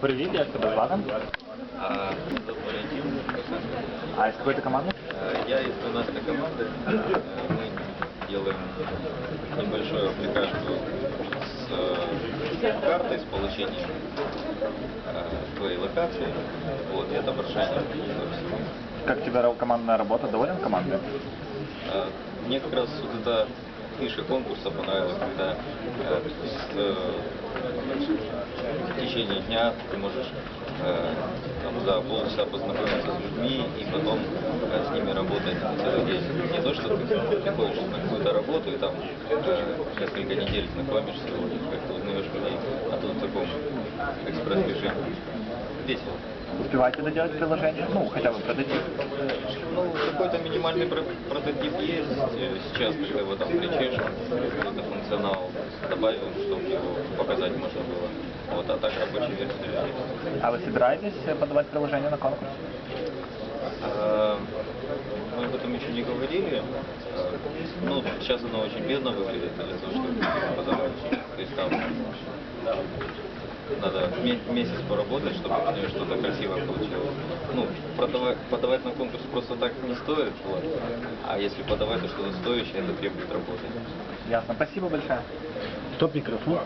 Привіт, як тебе звати? А, Валентин. А из какой ты команды? Я из 12 команды. Мы делаем небольшую аппликашку с картой, с получением твоей локации. Вот, и отображением. Как тебе командная работа? Доволен командой? Мне как раз вот эта фиша конкурса понравилась, когда э, с, э, в течение дня ты можешь э, там, за полчаса познакомиться с людьми и потом э, с ними работать целый день. Не то, что ты приходишь на какую-то работу и там э, несколько недель знакомишься, как-то узнаешь людей, а тут в таком экспресс-режиме. Весело. Успеваете доделать приложение? Ну, хотя бы прототип. Ну, какой-то минимальный про- прототип есть. Э, Сейчас только его там причешем, функционал добавим, чтобы его показать можно было. Вот, а так рабочая версия есть. А вы собираетесь подавать приложение на конкурс? Э, Мы об этом еще не говорили. Э, Ну, сейчас оно очень бедно выглядит для того, чтобы подавать. То есть там надо ме- месяц поработать, чтобы из нее что-то красивое получилось. Ну, продавать, подавать на конкурс просто так не стоит, вот. а если подавать, то что-то стоящее, это требует работы. Ясно. Спасибо большое. Стоп микрофон.